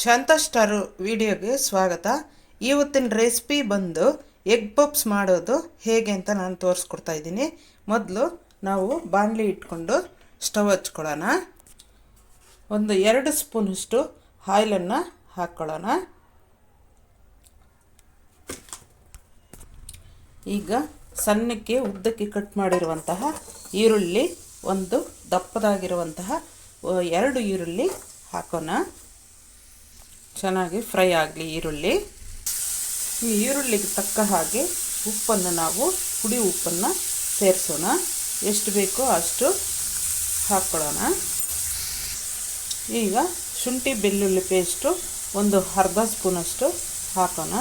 ಶಾಂತ star ವಿಡಿಯೋಗೆ ಸ್ವಾಗತ. ಇವತ್ತಿನ ರೆಸಿಪಿ ಬಂದು ಎಗ್ ಪಪ್ಸ್ ಮಾಡೋದು ಹೇಗೆ ಅಂತ ನಾನು ತೋರಿಸ್ಕೊಡ್ತಾ ಇದ್ದೀನಿ. ಮೊದಲು ನಾವು ಬಾಣಲಿ ಇಟ್ಕೊಂಡು ಸ್ಟವ್ ಹಚ್ಕೊಳ್ಳೋಣ. ಒಂದು ಎರಡು ಸ್ಪೂನಷ್ಟು ಆಯಿಲನ್ನು ಹಾಕ್ಕೊಳ್ಳೋಣ. ಈಗ ಸಣ್ಣಕ್ಕೆ ಉದ್ದಕ್ಕೆ ಕಟ್ ಮಾಡಿರುವಂತಹ ಈರುಳ್ಳಿ ಒಂದು ದಪ್ಪದಾಗಿರುವಂತಹ ಎರಡು ಈರುಳ್ಳಿ ಹಾಕೋಣ. ಚೆನ್ನಾಗಿ ಫ್ರೈ ಆಗಲಿ ಈರುಳ್ಳಿ. ಈ ಈರುಳ್ಳಿಗೆ ತಕ್ಕ ಹಾಗೆ ಉಪ್ಪನ್ನು ನಾವು ಪುಡಿ ಉಪ್ಪನ್ನು ಸೇರಿಸೋಣ. ಎಷ್ಟು ಬೇಕೋ ಅಷ್ಟು ಹಾಕ್ಕೊಳ್ಳೋಣ. ಈಗ ಶುಂಠಿ ಬೆಳ್ಳುಳ್ಳಿ ಪೇಸ್ಟು ಒಂದು ಅರ್ಧ ಸ್ಪೂನಷ್ಟು ಹಾಕೋಣ.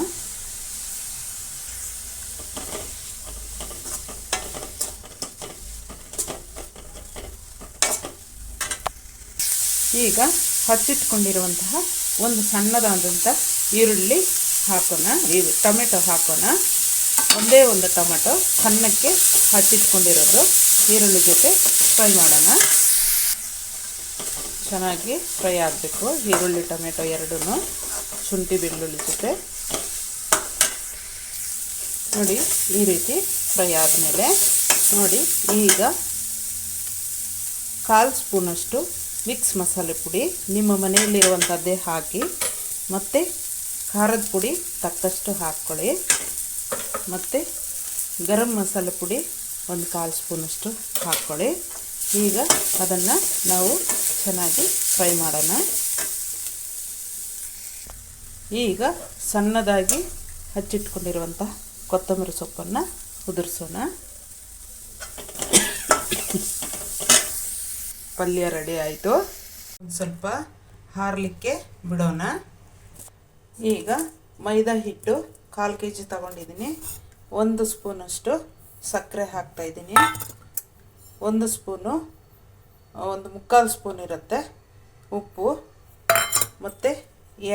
ಈಗ ಹಚ್ಚಿಟ್ಕೊಂಡಿರುವಂತಹ ಒಂದು ಸಣ್ಣದಾದಂಥ ಈರುಳ್ಳಿ ಹಾಕೋಣ. ಈ ಟೊಮೆಟೊ ಹಾಕೋಣ. ಒಂದೇ ಒಂದು ಟೊಮೆಟೊ ಸಣ್ಣಕ್ಕೆ ಹಚ್ಚಿಟ್ಕೊಂಡಿರೋದು. ಈರುಳ್ಳಿ ಜೊತೆ ಫ್ರೈ ಮಾಡೋಣ. ಚೆನ್ನಾಗಿ ಫ್ರೈ ಆಗಬೇಕು. ಈರುಳ್ಳಿ, ಟೊಮೆಟೊ ಎರಡೂ ಶುಂಠಿ, ಬೆಳ್ಳುಳ್ಳಿ ಜೊತೆ. ನೋಡಿ, ಈ ರೀತಿ ಫ್ರೈ ಆದಮೇಲೆ ನೋಡಿ, ಈಗ ಕಾಲು ಸ್ಪೂನಷ್ಟು ಮಿಕ್ಸ್ ಮಸಾಲೆ ಪುಡಿ, ನಿಮ್ಮ ಮನೆಯಲ್ಲಿರುವಂಥದ್ದೇ ಹಾಕಿ, ಮತ್ತು ಖಾರದ ಪುಡಿ ತಕ್ಕಷ್ಟು ಹಾಕ್ಕೊಳ್ಳಿ. ಮತ್ತು ಗರಂ ಮಸಾಲೆ ಪುಡಿ ಒಂದು ಕಾಲು ಸ್ಪೂನಷ್ಟು ಹಾಕ್ಕೊಳ್ಳಿ. ಈಗ ಅದನ್ನು ನಾವು ಚೆನ್ನಾಗಿ ಫ್ರೈ ಮಾಡೋಣ. ಈಗ ಸಣ್ಣದಾಗಿ ಹಚ್ಚಿಟ್ಕೊಂಡಿರುವಂಥ ಕೊತ್ತಂಬರಿ ಸೊಪ್ಪನ್ನು ಉದುರಿಸೋಣ. ಪಲ್ಯ ರೆಡಿ ಆಯಿತು. ಸ್ವಲ್ಪ ಹಾರಲಿಕ್ಕೆ ಬಿಡೋಣ. ಈಗ ಮೈದಾ ಹಿಟ್ಟು ಕಾಲು ಕೆ ಜಿ ತಗೊಂಡಿದ್ದೀನಿ. ಒಂದು ಸ್ಪೂನಷ್ಟು ಸಕ್ಕರೆ ಹಾಕ್ತಾಯಿದ್ದೀನಿ ಒಂದು ಸ್ಪೂನು, ಒಂದು ಮುಕ್ಕಾಲು ಸ್ಪೂನ್ ಇರುತ್ತೆ ಉಪ್ಪು. ಮತ್ತು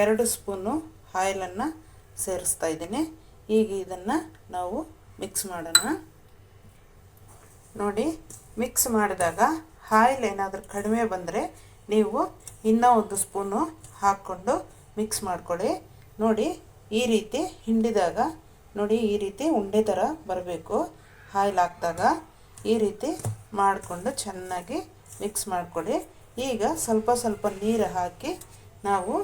ಎರಡು ಸ್ಪೂನು ಆಯಿಲನ್ನು ಸೇರಿಸ್ತಾ ಇದ್ದೀನಿ. ಈಗ ಇದನ್ನು ನಾವು ಮಿಕ್ಸ್ ಮಾಡೋಣ. ನೋಡಿ ಮಿಕ್ಸ್ ಮಾಡಿದಾಗ ಆಯಿಲ್ ಏನಾದರೂ ಕಡಿಮೆ ಬಂದರೆ ನೀವು ಇನ್ನೂ ಒಂದು ಸ್ಪೂನು ಹಾಕ್ಕೊಂಡು ಮಿಕ್ಸ್ ಮಾಡ್ಕೊಳ್ಳಿ. ನೋಡಿ, ಈ ರೀತಿ ಹಿಂಡಿದಾಗ, ನೋಡಿ, ಈ ರೀತಿ ಉಂಡೆ ಥರ ಬರಬೇಕು. ಆಯಿಲ್ ಹಾಕಿದಾಗ ಈ ರೀತಿ ಮಾಡಿಕೊಂಡು ಚೆನ್ನಾಗಿ ಮಿಕ್ಸ್ ಮಾಡ್ಕೊಳ್ಳಿ. ಈಗ ಸ್ವಲ್ಪ ಸ್ವಲ್ಪ ನೀರು ಹಾಕಿ ನಾವು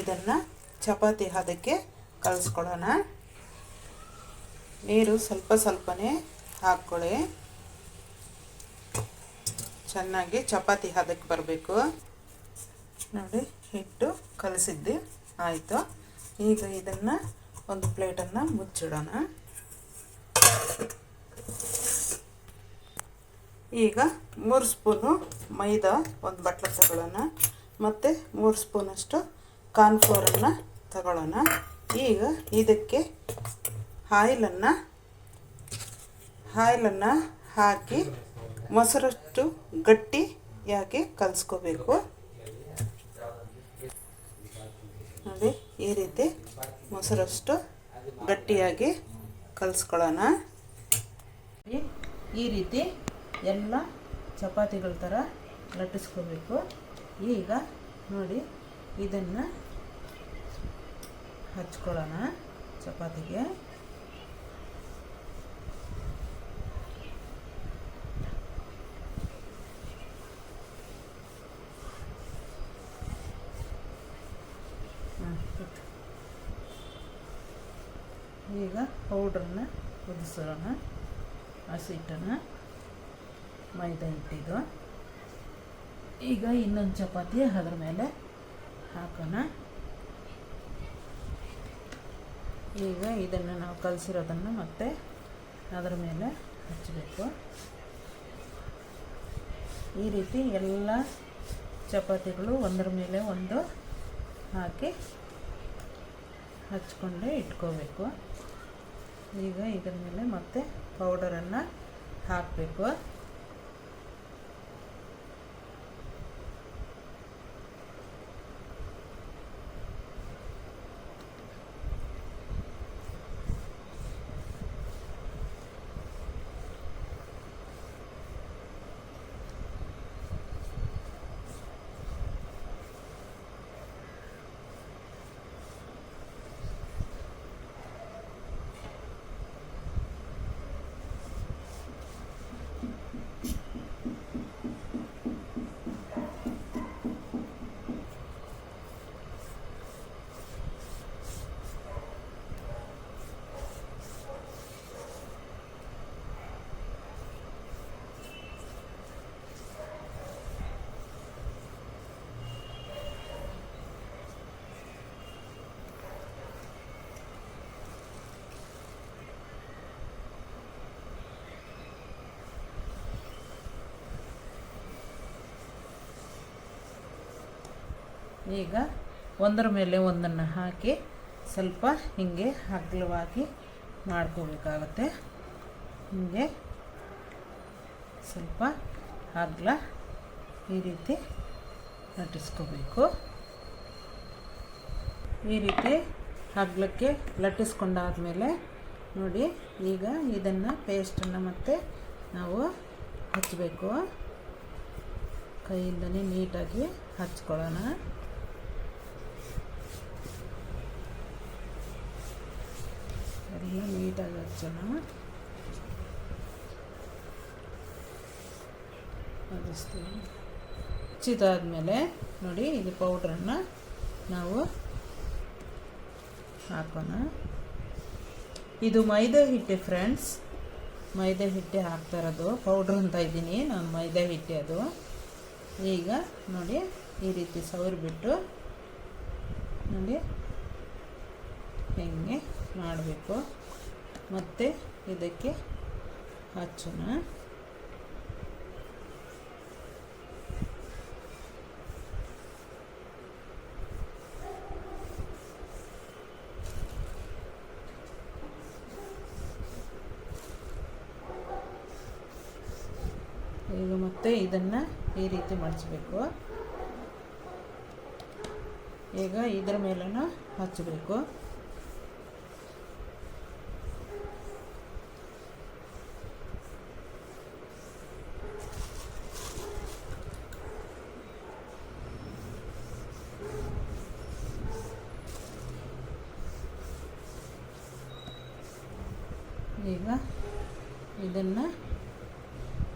ಇದನ್ನು ಚಪಾತಿ ಹದಕ್ಕೆ ಕಲಿಸ್ಕೊಳ್ಳೋಣ. ನೀರು ಸ್ವಲ್ಪ ಸ್ವಲ್ಪನೇ ಹಾಕ್ಕೊಳ್ಳಿ. ಚೆನ್ನಾಗಿ ಚಪಾತಿ ಹದಕ್ಕೆ ಬರಬೇಕು. ನೋಡಿ, ಹಿಟ್ಟು ಕಲಸಿದ್ದು. ಆಯಿತು. ಈಗ ಇದನ್ನು ಒಂದು ಪ್ಲೇಟನ್ನು ಮುಚ್ಚಿಡೋಣ. ಈಗ ಮೂರು ಸ್ಪೂನು ಮೈದಾ ಒಂದು ಬಟ್ಲ ತಗೊಳ್ಳೋಣ. ಮತ್ತು ಮೂರು ಸ್ಪೂನಷ್ಟು ಕಾರ್ನ್ಫ್ಲೋರನ್ನು ತಗೊಳ್ಳೋಣ. ಈಗ ಇದಕ್ಕೆ ಆಯಿಲನ್ನು ಆಯಿಲನ್ನು ಹಾಕಿ ಮೊಸರಷ್ಟು ಗಟ್ಟಿಯಾಗಿ ಕಲಿಸ್ಕೋಬೇಕು. ನೋಡಿ, ಈ ರೀತಿ ಮೊಸರಷ್ಟು ಗಟ್ಟಿಯಾಗಿ ಕಲಿಸ್ಕೊಳ್ಳೋಣ. ಈ ರೀತಿ ಎಲ್ಲ ಚಪಾತಿಗಳ ಥರ ಲಟ್ಟಿಸ್ಕೋಬೇಕು. ಈಗ ನೋಡಿ, ಇದನ್ನು ಹಚ್ಕೊಳ್ಳೋಣ ಚಪಾತಿಗೆ. ಪೌಡ್ರನ್ನ ಕುದಿಸೋಣ ಹಸಿ ಹಿಟ್ಟನ್ನು ಮೈದಾ ಹಿಟ್ಟಿದು. ಈಗ ಇನ್ನೊಂದು ಚಪಾತಿ ಅದ್ರ ಮೇಲೆ ಹಾಕೋಣ. ಈಗ ಇದನ್ನು ನಾವು ಕಲಸಿರೋದನ್ನು ಮತ್ತೆ ಅದರ ಮೇಲೆ ಹಚ್ಚಬೇಕು ಈ ರೀತಿ ಎಲ್ಲ ಚಪಾತಿಗಳು ಒಂದರ ಮೇಲೆ ಒಂದು ಹಾಕಿ ಹಚ್ಕೊಂಡೇ ಇಟ್ಕೋಬೇಕು. ಈಗ ಇದರ ಮೇಲೆ ಮತ್ತೆ ಪೌಡರನ್ನು ಹಾಕಬೇಕು. ಈಗ ಒಂದರ ಮೇಲೆ ಒಂದನ್ನು ಹಾಕಿ ಸ್ವಲ್ಪ ಹೀಗೆ ಅಗ್ಲವಾಗಿ ಮಾಡ್ಕೋಬೇಕಾಗತ್ತೆ. ಹೀಗೆ ಸ್ವಲ್ಪ ಅಗ್ಲ ಈ ರೀತಿ ಲಟ್ಟಿಸ್ಕೋಬೇಕು. ಈ ರೀತಿ ಅಗ್ಲಕ್ಕೆ ಲಟ್ಟಿಸ್ಕೊಂಡಾದಮೇಲೆ ನೋಡಿ, ಈಗ ಇದನ್ನು ಪೇಸ್ಟನ್ನು ಮತ್ತೆ ನಾವು ಹಚ್ಚಬೇಕು ಕೈಯಿಂದನೇ ನೀಟಾಗಿ ಹಚ್ಕೊಳ್ಳೋಣ. ಎಲ್ಲ ನೀಟಾಗಿ ಹಚ್ಚೋಣ. ಹಚ್ಚಿಸ್ತೀವಿ ಹಚ್ಚಿದಾದ್ಮೇಲೆ ನೋಡಿ ಇದು ಪೌಡ್ರನ್ನು ನಾವು ಹಾಕೋಣ. ಇದು ಮೈದಾ ಹಿಟ್ಟೆ ಫ್ರೆಂಡ್ಸ್ ಮೈದಾ ಹಿಟ್ಟೆ ಹಾಕ್ತಾ ಇರೋದು. ಪೌಡ್ರ್ ಅಂತ ಇದ್ದೀನಿ. ನಾನು ಮೈದಾ ಹಿಟ್ಟೆ ಅದು. ಈಗ ನೋಡಿ ಈ ರೀತಿ ಸವರಿಬಿಟ್ಟು ನೋಡಿ ಹೆಂಗೆ ಮಾಡಬೇಕು. ಮತ್ತು ಇದಕ್ಕೆ ಹಚ್ಚೋಣ. ಈಗ ಮತ್ತೆ ಇದನ್ನು ಈ ರೀತಿ ಮಡಚಬೇಕು ಈಗ ಇದರ ಮೇಲೂ ಹಚ್ಚಬೇಕು ಈಗ ಇದನ್ನು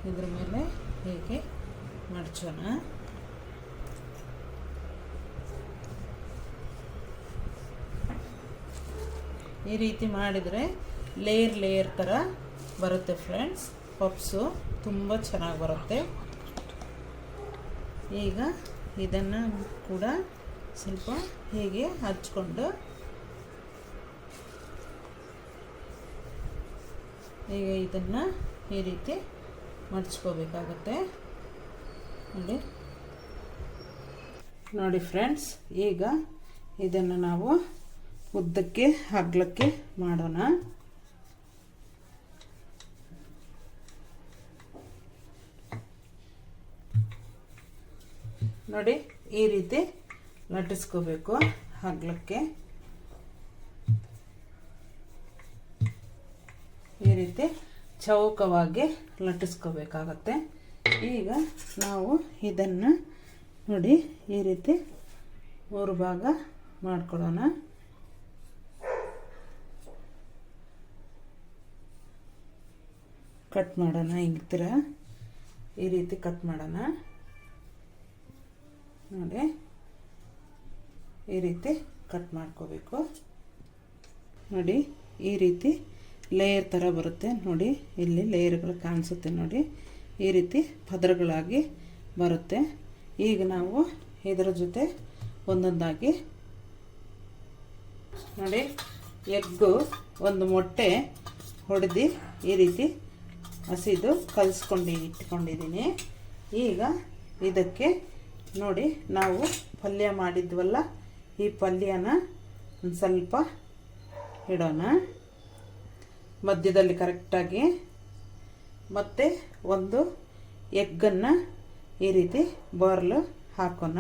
ಇದ್ರ ಮೇಲೆ ಹೀಗೆ ಮಡಚೋಣ ಈ ರೀತಿ ಮಾಡಿದರೆ ಲೇಯರ್ ಲೇಯರ್ ಥರ ಬರುತ್ತೆ ಫ್ರೆಂಡ್ಸ್ ಪಪ್ಸು ತುಂಬ ಚೆನ್ನಾಗಿ ಬರುತ್ತೆ. ಈಗ ಇದನ್ನು ಕೂಡ ಸ್ವಲ್ಪ ಹೀಗೆ ಹಚ್ಕೊಂಡು ಈಗ ಇದನ್ನು ಈ ರೀತಿ ಮಡಚ್ಕೋಬೇಕಾಗತ್ತೆ ನೋಡಿ. ನೋಡಿ ಫ್ರೆಂಡ್ಸ್ ಈಗ ಇದನ್ನು ನಾವು ಉದ್ದಕ್ಕೆ, ಹಗ್ಲಕ್ಕೆ ಮಾಡೋಣ. ನೋಡಿ, ಈ ರೀತಿ ಲಟ್ಟಿಸ್ಕೋಬೇಕು ಹಗ್ಲಕ್ಕೆ. ಈ ರೀತಿ ಚೌಕವಾಗಿ ಲಟ್ಟಿಸ್ಕೋಬೇಕಾಗತ್ತೆ. ಈಗ ನಾವು ಇದನ್ನು ನೋಡಿ, ಈ ರೀತಿ ಮೂರು ಭಾಗ ಮಾಡ್ಕೊಳ್ಳೋಣ ಕಟ್ ಮಾಡೋಣ ಹಿಂಗ್ತಿರ ಈ ರೀತಿ ಕಟ್ ಮಾಡೋಣ. ನೋಡಿ, ಈ ರೀತಿ ಕಟ್ ಮಾಡ್ಕೋಬೇಕು. ನೋಡಿ, ಈ ರೀತಿ ಲೇಯರ್ ಥರ ಬರುತ್ತೆ. ನೋಡಿ, ಇಲ್ಲಿ ಲೇಯರ್ಗಳು ಕಾಣಿಸುತ್ತೆ. ನೋಡಿ, ಈ ರೀತಿ ಪದರಗಳಾಗಿ ಬರುತ್ತೆ. ಈಗ ನಾವು ಇದರ ಜೊತೆ ಒಂದೊಂದಾಗಿ, ನೋಡಿ, ಎಗ್ಗು ಒಂದು ಮೊಟ್ಟೆ ಹೊಡೆದು ಈ ರೀತಿ ಹಸಿದು ಕಲಿಸ್ಕೊಂಡು, ಇಟ್ಕೊಂಡಿದ್ದೀನಿ. ಈಗ ಇದಕ್ಕೆ ನೋಡಿ, ನಾವು ಪಲ್ಯ ಮಾಡಿದ್ವಲ್ಲ, ಈ ಪಲ್ಯನ ಒಂದು ಸ್ವಲ್ಪ ಇಡೋಣ. ಮಧ್ಯದಲ್ಲಿ ಕರೆಕ್ಟಾಗಿ ಮತ್ತು ಒಂದು ಎಗ್ಗನ್ನು ಈ ರೀತಿ ಬರ್ಲು ಹಾಕೋಣ.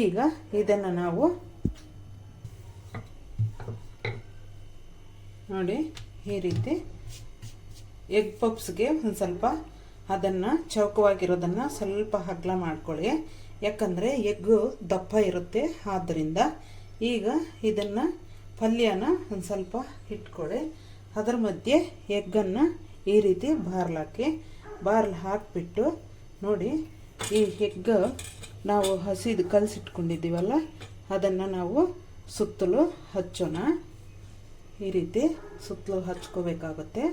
ಈಗ ಇದನ್ನು ನಾವು ನೋಡಿ, ಈ ರೀತಿ ಎಗ್ ಪಪ್ಸ್ಗೆ ಒಂದು ಸ್ವಲ್ಪ ಅದನ್ನು ಚೌಕವಾಗಿರೋದನ್ನು ಸ್ವಲ್ಪ ಹಗ್ಲ ಮಾಡ್ಕೊಳ್ಳಿ. ಯಾಕಂದರೆ ಎಗ್ಗು ದಪ್ಪ ಇರುತ್ತೆ. ಆದ್ದರಿಂದ ಈಗ ಇದನ್ನು ಪಲ್ಯನ ಒಂದು ಸ್ವಲ್ಪ ಇಟ್ಕೊಳ್ಳಿ. ಅದರ ಮಧ್ಯೆ ಎಗ್ಗನ್ನು ಈ ರೀತಿ ಬಾರ್ಲಾಕಿ ಬಾರ್ಲ್ ಹಾಕಿಬಿಟ್ಟು ನೋಡಿ ಈ ಎಗ್ ನಾವು ಹಸಿದು ಕಲಸಿಟ್ಕೊಂಡಿದ್ದೀವಲ್ಲ, ಅದನ್ನು ನಾವು ಸುತ್ತಲೂ ಹಚ್ಚೋಣ. ಈ ರೀತಿ ಸುತ್ತಲೂ ಹಚ್ಕೋಬೇಕಾಗುತ್ತೆ.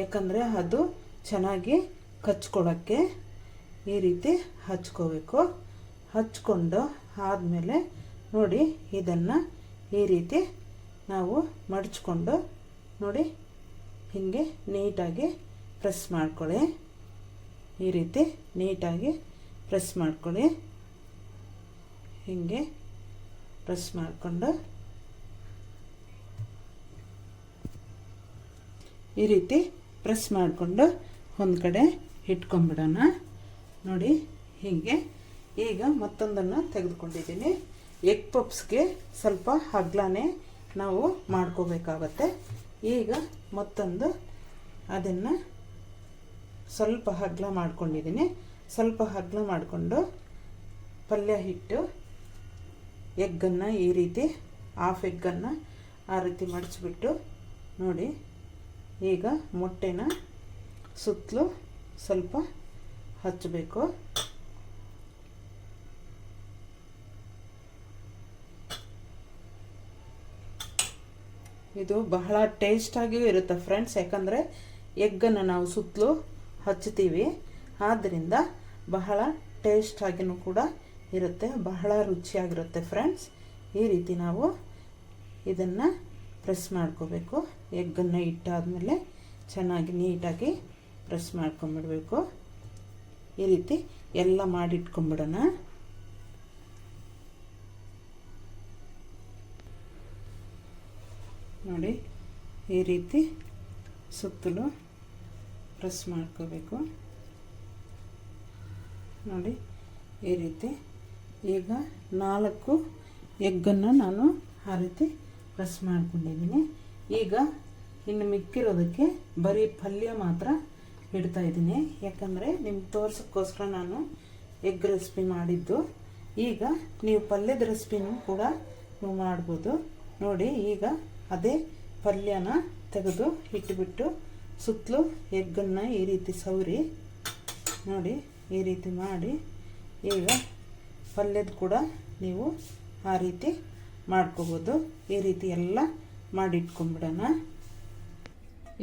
ಯಾಕಂದರೆ ಅದು ಚೆನ್ನಾಗಿ ಕಚ್ಕೊಳ್ಳೋಕ್ಕೆ ಈ ರೀತಿ ಹಚ್ಕೋಬೇಕು. ಹಚ್ಕೊಂಡು ಆದಮೇಲೆ ನೋಡಿ ಇದನ್ನು ಈ ರೀತಿ ನಾವು ಮಡಚ್ಕೊಂಡು ನೋಡಿ ಹೀಗೆ ನೀಟಾಗಿ ಪ್ರೆಸ್ ಮಾಡ್ಕೊಳ್ಳಿ. ಈ ರೀತಿ ನೀಟಾಗಿ ಪ್ರೆಸ್ ಮಾಡ್ಕೊಳ್ಳಿ. ಹೀಗೆ ಪ್ರೆಸ್ ಮಾಡಿಕೊಂಡು ಈ ರೀತಿ ಪ್ರೆಸ್ ಮಾಡಿಕೊಂಡು ಒಂದು ಕಡೆ ಇಟ್ಕೊಂಬಿಡೋಣ ನೋಡಿ, ಹೀಗೆ. ಈಗ ಮತ್ತೊಂದನ್ನು ತೆಗೆದುಕೊಂಡಿದ್ದೀನಿ. ಎಗ್ ಪಪ್ಸ್ಗೆ ಸ್ವಲ್ಪ ಹಗ್ಲಾನೇ ನಾವು ಮಾಡ್ಕೋಬೇಕಾಗತ್ತೆ. ಈಗ ಮತ್ತೊಂದು ಅದನ್ನು ಸ್ವಲ್ಪ ಹಗ್ಲ ಮಾಡ್ಕೊಂಡಿದ್ದೀನಿ. ಸ್ವಲ್ಪ ಹಗ್ಲ ಮಾಡಿಕೊಂಡು ಪಲ್ಯ ಹಿಟ್ಟು ಎಗ್ಗನ್ನು ಈ ರೀತಿ ಹಾಫ್ ಎಗ್ಗನ್ನು ಆ ರೀತಿ ಮಡಚಿಬಿಟ್ಟು ನೋಡಿ. ಈಗ ಮೊಟ್ಟೆನ ಸುತ್ತಲೂ ಸ್ವಲ್ಪ ಹಚ್ಚಬೇಕು. ಇದು ಬಹಳ ಟೇಸ್ಟಾಗಿಯೂ ಇರುತ್ತೆ ಫ್ರೆಂಡ್ಸ್ ಯಾಕಂದರೆ ಎಗ್ಗನ್ನು ನಾವು ಸುತ್ತಲೂ ಹಚ್ತೀವಿ ಆದ್ದರಿಂದ ಬಹಳ ಟೇಸ್ಟಾಗಿಯೂ ಕೂಡ ಇರುತ್ತೆ, ಬಹಳ ರುಚಿಯಾಗಿರುತ್ತೆ ಫ್ರೆಂಡ್ಸ್ ಈ ರೀತಿ ನಾವು ಇದನ್ನು ಪ್ರೆಸ್ ಮಾಡ್ಕೋಬೇಕು. ಎಗ್ಗನ್ನು ಇಟ್ಟಾದಮೇಲೆ ಚೆನ್ನಾಗಿ ನೀಟಾಗಿ ಪ್ರೆಸ್ ಮಾಡ್ಕೊಂಬಿಡಬೇಕು. ಈ ರೀತಿ ಎಲ್ಲ ಮಾಡಿಟ್ಕೊಂಬಿಡೋಣ. ನೋಡಿ, ಈ ರೀತಿ ಸುತ್ತಲೂ ಪ್ರೆಸ್ ಮಾಡ್ಕೋಬೇಕು. ನೋಡಿ, ಈ ರೀತಿ ಈಗ ನಾಲ್ಕು ಎಗ್ಗನ್ನು ನಾನು ಆ ರೀತಿ ಪ್ರೆಸ್ ಮಾಡ್ಕೊಂಡಿದ್ದೀನಿ. ಈಗ ಇನ್ನು ಮಿಕ್ಕಿರೋದಕ್ಕೆ ಬರೀ ಪಲ್ಯ ಮಾತ್ರ ಇಡ್ತಾ ಇದ್ದೀನಿ. ಯಾಕಂದರೆ ನಿಮ್ಗೆ ತೋರ್ಸೋಕ್ಕೋಸ್ಕರ ನಾನು ಎಗ್ ರೆಸಿಪಿ ಮಾಡಿದ್ದು. ಈಗ ನೀವು ಪಲ್ಯದ ರೆಸಿಪಿನೂ ಕೂಡ ನೀವು ಮಾಡ್ಬೋದು. ನೋಡಿ, ಈಗ ಅದೇ ಪಲ್ಯನ ತೆಗೆದು ಇಟ್ಬಿಟ್ಟು ಸುತ್ತಲೂ ಎಗ್ಗನ್ನು ಈ ರೀತಿ ಸವರಿ. ನೋಡಿ, ಈ ರೀತಿ ಮಾಡಿ ಈಗ ಪಲ್ಯದ ಕೂಡ ನೀವು ಆ ರೀತಿ ಮಾಡ್ಕೋಬೋದು. ಈ ರೀತಿ ಎಲ್ಲ ಮಾಡಿಟ್ಕೊಂಬಿಡೋಣ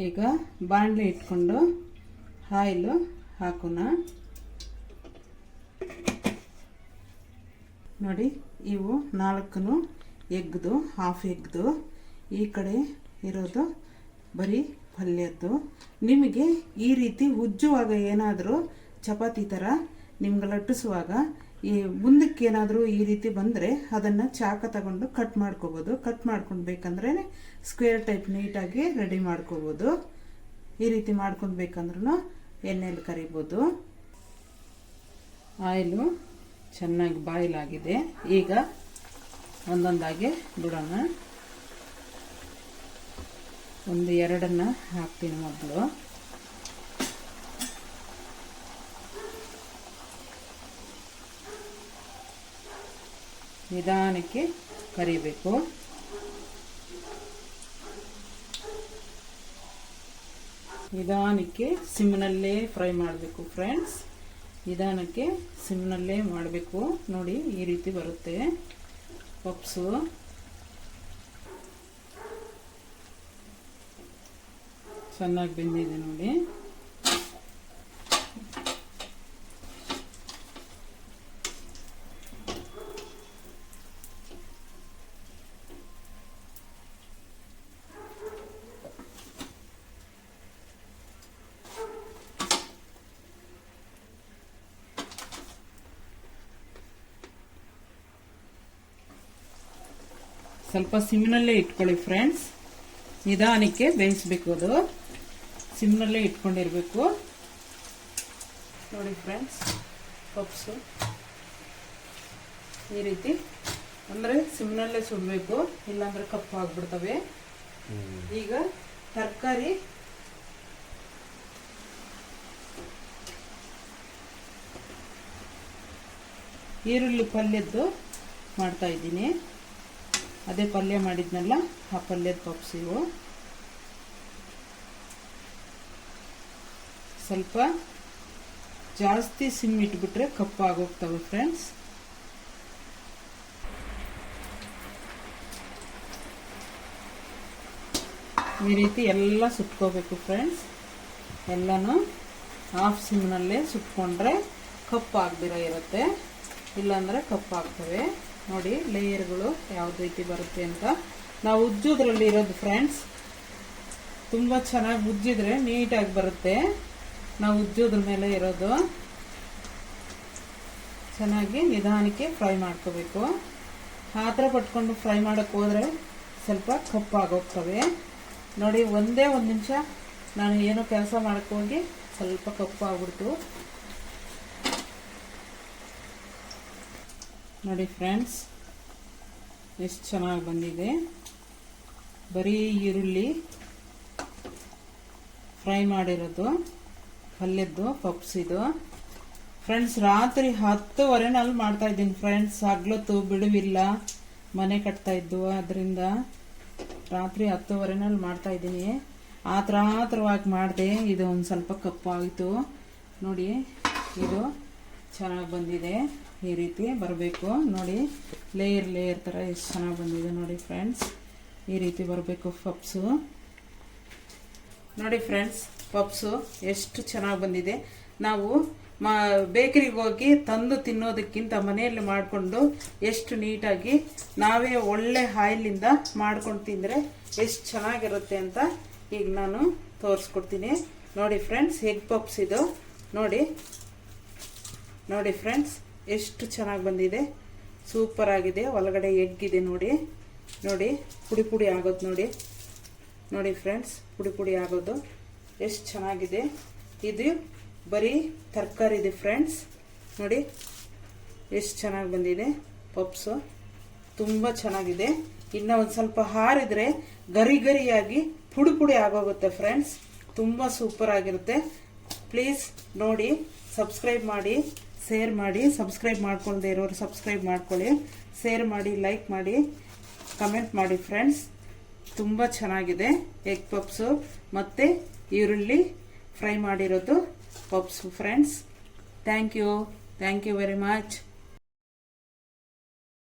ಈಗ ಬಾಣಲೆ ಇಟ್ಕೊಂಡು ಆಯಿಲು ಹಾಕೋಣ. ನೋಡಿ, ಇವು ನಾಲ್ಕು ಎಗ್ದು ಹಾಫ್ ಎಗ್ದು ಈ ಕಡೆ ಇರೋದು ಬರೀ ಪಲ್ಯದ್ದು. ನಿಮಗೆ ಈ ರೀತಿ ಉಜ್ಜುವಾಗ ಏನಾದರೂ ಚಪಾತಿ ಥರ ನಿಮ್ಗೆ ಲಟ್ಟಿಸುವಾಗ ಈ ಮುಂದಕ್ಕೆ ಏನಾದರೂ ಈ ರೀತಿ ಬಂದರೆ ಅದನ್ನು ಚಾಕ ತಗೊಂಡು ಕಟ್ ಮಾಡ್ಕೋಬೋದು. ಕಟ್ ಮಾಡ್ಕೊಂಡು ಬೇಕಂದ್ರೆ ಸ್ಕ್ವೇರ್ ಟೈಪ್ ನೀಟಾಗಿ ರೆಡಿ ಮಾಡ್ಕೋಬೋದು. ಈ ರೀತಿ ಮಾಡ್ಕೊಂಡು ಬೇಕಂದ್ರೂ ಎಣ್ಣೆಲಿ ಕರಿಬೋದು. ಆಯಿಲು ಚೆನ್ನಾಗಿ ಬಾಯ್ಲ್ ಆಗಿದೆ. ಈಗ ಒಂದೊಂದಾಗಿ ಬಿಡೋಣ. ಒಂದು ಎರಡನ್ನು ಹಾಕ್ತೀನಿ ಮೊದಲು. ನಿಧಾನಕ್ಕೆ ಕರಿಬೇಕು. ನಿಧಾನಕ್ಕೆ ಸಿಮ್ನಲ್ಲೇ ಫ್ರೈ ಮಾಡಬೇಕು ಫ್ರೆಂಡ್ಸ್. ನಿಧಾನಕ್ಕೆ ಸಿಮ್ನಲ್ಲೇ ಮಾಡಬೇಕು. ನೋಡಿ ಈ ರೀತಿ ಬರುತ್ತೆ. ಪಪ್ಸು ಚೆನ್ನಾಗಿ ಬೆಂದಿದೆ ನೋಡಿ. ಸ್ವಲ್ಪ ಸಿಮ್ನಲ್ಲೇ ಇಟ್ಕೊಳ್ಳಿ ಫ್ರೆಂಡ್ಸ್. ನಿಧಾನಕ್ಕೆ ಬೇಯಿಸ್ಬೇಕು ಅದು. ಸಿಮ್ನಲ್ಲೇ ಇಟ್ಕೊಂಡಿರಬೇಕು. ನೋಡಿ ಫ್ರೆಂಡ್ಸ್ ಪಪ್ಸು ಈ ರೀತಿ. ಅಂದರೆ ಸಿಮ್ನಲ್ಲೇ ಸುಡಬೇಕು ಇಲ್ಲಾಂದರೆ ಕಪ್ಪು ಆಗ್ಬಿಡ್ತವೆ. ಈಗ ತರಕಾರಿ. ಈರುಳ್ಳಿ ಪಲ್ಯದ್ದು ಮಾಡ್ತಾ ಇದ್ದೀನಿ. ಅದೇ ಪಲ್ಯ ಮಾಡಿದ್ನಲ್ಲ, ಆ ಪಲ್ಯದ ಪಪ್ಸ್ ಇವು. ಸ್ವಲ್ಪ ಜಾಸ್ತಿ ಸಿಮ್ ಇಟ್ಬಿಟ್ರೆ ಕಪ್ಪಾಗೋಗ್ತವೆ ಫ್ರೆಂಡ್ಸ್ ಈ ರೀತಿ ಎಲ್ಲ ಸುಟ್ಕೋಬೇಕು ಫ್ರೆಂಡ್ಸ್ ಎಲ್ಲನೂ ಹಾಫ್ ಸಿಮ್ನಲ್ಲೇ ಸುಟ್ಕೊಂಡ್ರೆ ಕಪ್ಪು ಆಗ್ದಿರ ಇರುತ್ತೆ. ಇಲ್ಲಾಂದರೆ ಕಪ್ಪು ಆಗ್ತವೆ ನೋಡಿ ಲೇಯರ್ಗಳು ಯಾವ ರೀತಿ ಬರುತ್ತೆ ಅಂತ. ನಾವು ಉಜ್ಜೋದ್ರಲ್ಲಿ ಇರೋದು ಫ್ರೆಂಡ್ಸ್ ತುಂಬ ಚೆನ್ನಾಗಿ ಉಜ್ಜಿದ್ರೆ ನೀಟಾಗಿ ಬರುತ್ತೆ. ನಾವು ಉಜ್ಜೋದ್ರ ಮೇಲೆ ಇರೋದು. ಚೆನ್ನಾಗಿ ನಿಧಾನಕ್ಕೆ ಫ್ರೈ ಮಾಡ್ಕೋಬೇಕು. ಆತರ ಪಟ್ಕೊಂಡು ಫ್ರೈ ಮಾಡೋಕ್ಕೆ ಹೋದರೆ ಸ್ವಲ್ಪ ಕಪ್ಪಾಗೋಗ್ತವೆ. ನೋಡಿ, ಒಂದೇ ಒಂದು ನಿಮಿಷ ನಾನು ಏನೋ ಕೆಲಸ ಮಾಡಕ್ಕೆ ಹೋಗಿ ಸ್ವಲ್ಪ ಕಪ್ಪು ನೋಡಿ ಫ್ರೆಂಡ್ಸ್, ಎಷ್ಟು ಚೆನ್ನಾಗಿ ಬಂದಿದೆ. ಬರೀ ಈರುಳ್ಳಿ ಫ್ರೈ ಮಾಡಿರೋದು, ಪಲ್ಯದ್ದು, ಪಪ್ಸಿದು. ಫ್ರೆಂಡ್ಸ್, ರಾತ್ರಿ ಹತ್ತುವರೆನಲ್ಲಿ ಮಾಡ್ತಾ ಇದ್ದೀನಿ ಫ್ರೆಂಡ್ಸ್. ಹಗ್ಲೊತ್ತು ಬಿಡುವಿಲ್ಲ, ಮನೆ ಕಟ್ತಾ ಇದ್ದು ಅದರಿಂದ ರಾತ್ರಿ ಹತ್ತುವರೆನಲ್ಲಿ ಮಾಡ್ತಾ ಇದ್ದೀನಿ. ಆ ಥರವಾಗಿ ಮಾಡಿದೆ, ಇದು ಒಂದು ಸ್ವಲ್ಪ ಕಪ್ಪು ಆಯಿತು. ನೋಡಿ, ಇದು ಚೆನ್ನಾಗಿ ಬಂದಿದೆ. ಈ ರೀತಿ ಬರಬೇಕು. ನೋಡಿ ಲೇಯರ್ ಲೇಯರ್ ಥರ ಎಷ್ಟು ಚೆನ್ನಾಗಿ ಬಂದಿದೆ ನೋಡಿ ಫ್ರೆಂಡ್ಸ್ ಈ ರೀತಿ ಬರಬೇಕು ಪಪ್ಸು ನೋಡಿ ಫ್ರೆಂಡ್ಸ್ ಪಪ್ಸು ಎಷ್ಟು ಚೆನ್ನಾಗಿ ಬಂದಿದೆ. ನಾವು ಮಾ ಬೇಕರಿಗೆ ಹೋಗಿ ತಂದು ತಿನ್ನೋದಕ್ಕಿಂತ ಮನೆಯಲ್ಲಿ ಮಾಡಿಕೊಂಡು ಎಷ್ಟು ನೀಟಾಗಿ ನಾವೇ ಒಳ್ಳೆ ಆಯಿಲಿಂದ ಮಾಡ್ಕೊಂಡು ತಿಂದರೆ ಎಷ್ಟು ಚೆನ್ನಾಗಿರುತ್ತೆ ಅಂತ ಈಗ ನಾನು ತೋರಿಸ್ಕೊಡ್ತೀನಿ. ನೋಡಿ ಫ್ರೆಂಡ್ಸ್ ಎಗ್ ಪಪ್ಸ್ ಇದು. ನೋಡಿ ನೋಡಿ ಫ್ರೆಂಡ್ಸ್ ಎಷ್ಟು ಚೆನ್ನಾಗಿ ಬಂದಿದೆ. ಸೂಪರ್ ಆಗಿದೆ. ಒಳಗಡೆ ಇದೆ ನೋಡಿ. ನೋಡಿ, ಪುಡಿ ಪುಡಿ ಆಗೋದು ನೋಡಿ. ನೋಡಿ ಫ್ರೆಂಡ್ಸ್ ಪುಡಿ ಪುಡಿ ಆಗೋದು. ಎಷ್ಟು ಚೆನ್ನಾಗಿದೆ. ಇದು ಬರೀ ತರಕಾರಿ ಇದೆ ಫ್ರೆಂಡ್ಸ್ ನೋಡಿ, ಎಷ್ಟು ಚೆನ್ನಾಗಿ ಬಂದಿದೆ. ಪಪ್ಸು ತುಂಬ ಚೆನ್ನಾಗಿದೆ. ಇನ್ನು ಒಂದು ಸ್ವಲ್ಪ ಹಾರಿದ್ರೆ ಗರಿ ಗರಿಯಾಗಿ ಪುಡಿ ಪುಡಿ ಆಗೋಗುತ್ತೆ ಫ್ರೆಂಡ್ಸ್ ತುಂಬ ಸೂಪರ್ ಆಗಿರುತ್ತೆ. ಪ್ಲೀಸ್ ನೋಡಿ ಸಬ್ಸ್ಕ್ರೈಬ್ ಮಾಡಿ. ಶೇರ್ ಮಾಡಿ ಸಬ್ಸ್ಕ್ರೈಬ್ ಮಾಡ್ಕೊಳ್ದೇ ಇರೋರು ಸಬ್ಸ್ಕ್ರೈಬ್ ಮಾಡ್ಕೊಳ್ಳಿ ಶೇರ್ ಮಾಡಿ ಲೈಕ್ ಮಾಡಿ ಕಮೆಂಟ್ ಮಾಡಿ ಫ್ರೆಂಡ್ಸ್ ತುಂಬ ಚೆನ್ನಾಗಿದೆ ಎಗ್ ಪಪ್ಸು ಮತ್ತು ಈರುಳ್ಳಿ ಫ್ರೈ ಮಾಡಿರೋದು puffs friends thank you thank you very much